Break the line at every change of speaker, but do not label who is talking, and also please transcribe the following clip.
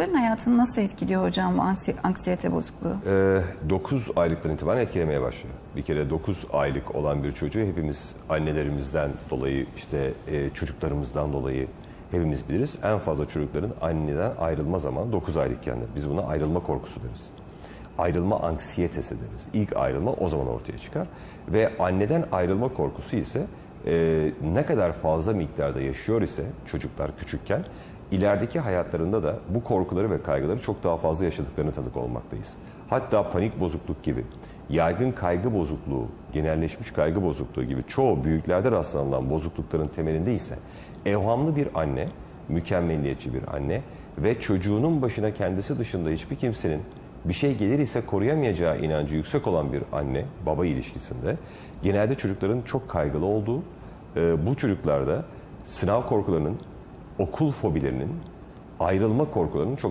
Çocukların hayatını nasıl etkiliyor hocam bu ansi- anksiyete bozukluğu?
9 aylıktan itibaren etkilemeye başlıyor. Bir kere 9 aylık olan bir çocuğu hepimiz annelerimizden dolayı işte e, çocuklarımızdan dolayı hepimiz biliriz. En fazla çocukların anneden ayrılma zamanı 9 aylıkkendir. Biz buna ayrılma korkusu deriz. Ayrılma anksiyetesi deriz. İlk ayrılma o zaman ortaya çıkar. Ve anneden ayrılma korkusu ise e, ne kadar fazla miktarda yaşıyor ise çocuklar küçükken ilerideki hayatlarında da bu korkuları ve kaygıları çok daha fazla yaşadıklarını tanık olmaktayız. Hatta panik bozukluk gibi, yaygın kaygı bozukluğu, genelleşmiş kaygı bozukluğu gibi çoğu büyüklerde rastlanılan bozuklukların temelinde ise evhamlı bir anne, mükemmelliyetçi bir anne ve çocuğunun başına kendisi dışında hiçbir kimsenin bir şey gelir ise koruyamayacağı inancı yüksek olan bir anne baba ilişkisinde genelde çocukların çok kaygılı olduğu, e, bu çocuklarda sınav korkularının, okul fobilerinin, ayrılma korkularının çok